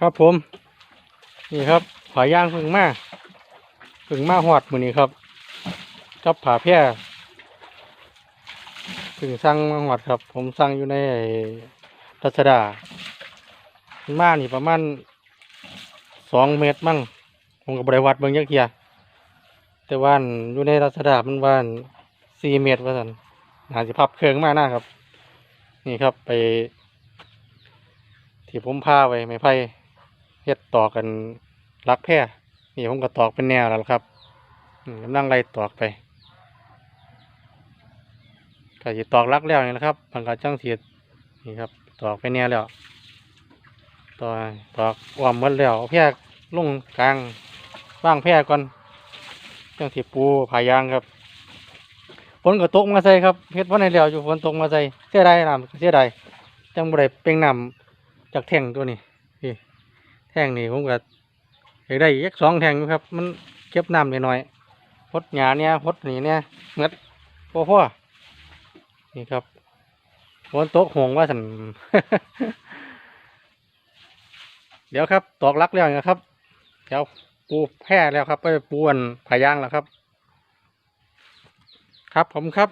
ครับผม นี่ครับผาย่างพึ่งมาพึ่งมาหอดมือนี้ครับกับผาแพร่พึ่งสั่งมาหอดครับ ผมสั่งอยู่ในรัชดามันมานี่ประมาณสองเมตรมั่งผมกับบริวัดเบิ่งยักเทียแต่ว่านอยู่ในรัชดามันว่านสี่เมตรว่าสันหาสิพับเครื่องมาหน้าครับ นี่ครับไปที่ผมพาไว้ไม้ไผ่ เฮ็ดตอกกันรักแพร่นี่ผมก็ตอกเป็นแนวแล้วครับกำลังไล่ตอกไปก็สิตอกรักแล้วนี่แหละครับมันก็จังเสียนี่ครับตอกไปแนวแล้วตอกตอกอ้อมมดแล้วแพร่ลงกลางว่างแพร่ก่อนจังสีปูผายางครับฝนก็ตกมาใส่ครับเฮ็ดวันในแล้วอยู่ฝนตกมาใส่เสียดายน้ำเสียดายจังบ่ได้เป่งน้ำจากแท่งตัวนี้นี่ ท่งนี่ผมก็อยากได้อีกสองแท่งครับ มันเก็บน้ำหน่อยๆพดหยาเนี่ยพดนี่เนี่ยเงดพ่อพ่อนี่ครับฝนโตกหงว่าสันเดี๋ยวครับ ตอกลักแล้วนะครับ เดี๋ยวปูแพร่แล้วครับ ไปปูอันผายางแล้วครับ ครับผมครับ